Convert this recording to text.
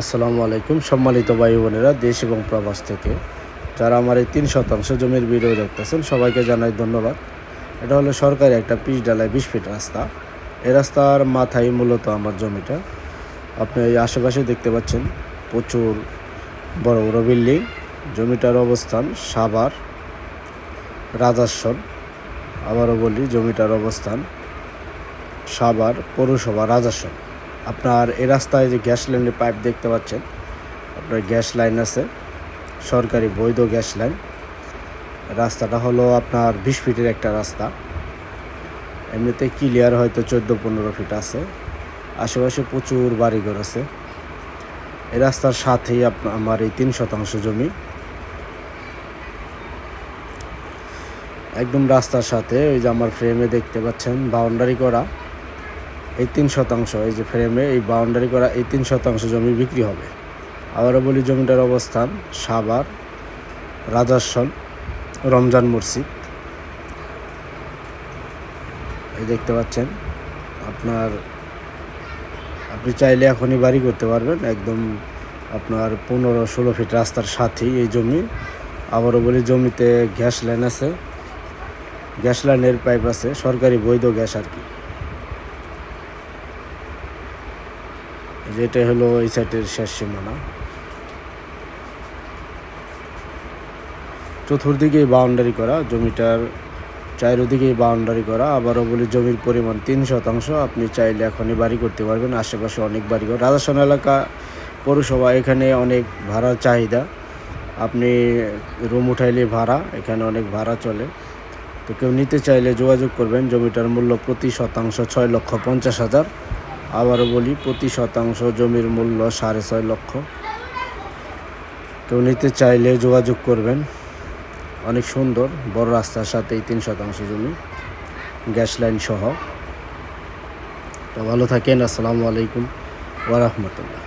আসসালামু আলাইকুম সম্মানিত ভাই বোনেরা, দেশ এবং প্রবাস থেকে। যারা আমার এই তিন শতাংশ জমির ভিডিও দেখতেছেন, সবাইকে জানাই ধন্যবাদ। এটা হলো সরকারি একটা পিচ ডালায় বিশ ফিট রাস্তা। এই রাস্তার মাথায় মূলত আমার জমিটা। আপনি এই আশেপাশে দেখতে পাচ্ছেন প্রচুর বড় বড় বিল্ডিং। জমিটার অবস্থান সাভার রাজাসন আবারও বলি, জমিটার অবস্থান সাভার পৌরসভা রাজাসন আপনার এ রাস্তায় যে গ্যাস লাইনের পাইপ দেখতে পাচ্ছেন, আপনার গ্যাস লাইন আছে, সরকারি বৈধ গ্যাস লাইন। রাস্তাটা হলো আপনার বিশ ফিটের একটা রাস্তা। এমনিতে ক্লিয়ার হয়তো চোদ্দ পনেরো ফিট আছে। আশেপাশে প্রচুর বাড়িঘর আছে। এই রাস্তার সাথেই আপনার আমার এই তিন শতাংশ জমি। একদম রাস্তার সাথে, ওই যে আমার ফ্রেমে দেখতে পাচ্ছেন বাউন্ডারি করা। এই তিন শতাংশ, এই যে ফ্রেমে এই বাউন্ডারি করা এই তিন শতাংশ জমি বিক্রি হবে। আবারও বলি, জমিটার অবস্থান সাভার রাজাসন রমজান মসজিদ। এই দেখতে পাচ্ছেন, আপনার আপনি চাইলে এখনই বাড়ি করতে পারবেন। একদম আপনার পনেরো ষোলো ফিট রাস্তার সাথেই এই জমি। আবারও বলি, জমিতে গ্যাস লাইন আছে। গ্যাস লাইনের পাইপ আছে, সরকারি বৈধ গ্যাস আর কি। যেটা হলো এই সাইডের শেষ সীমানা। চতুর্দিকেই বাউন্ডারি করা, জমিটার চারিদিকেই বাউন্ডারি করা। আবারও বলি, জমির পরিমাণ তিন শতাংশ। আপনি চাইলে এখনই বাড়ি করতে পারবেন। আশেপাশে অনেক বাড়ি ঘর রাজাসন এলাকা পৌরসভা, এখানে অনেক ভাড়ার চাহিদা। আপনি রুম উঠাইলে ভাড়া, এখানে অনেক ভাড়া চলে। তো কেউ নিতে চাইলে যোগাযোগ করবেন। জমিটার মূল্য প্রতি শতাংশ ছয় লক্ষ পঞ্চাশ হাজার। আবারও বলি, প্রতি শতাংশ জমির মূল্য সাড়ে ছয় লক্ষ। কেউ নিতে চাইলে যোগাযোগ করবেন। অনেক সুন্দর, বড় রাস্তার সাথে এই তিন শতাংশ জমি, গ্যাস লাইন সহ। তো ভালো থাকেন, আসসালামু আলাইকুম ওরহমতুল্লাহ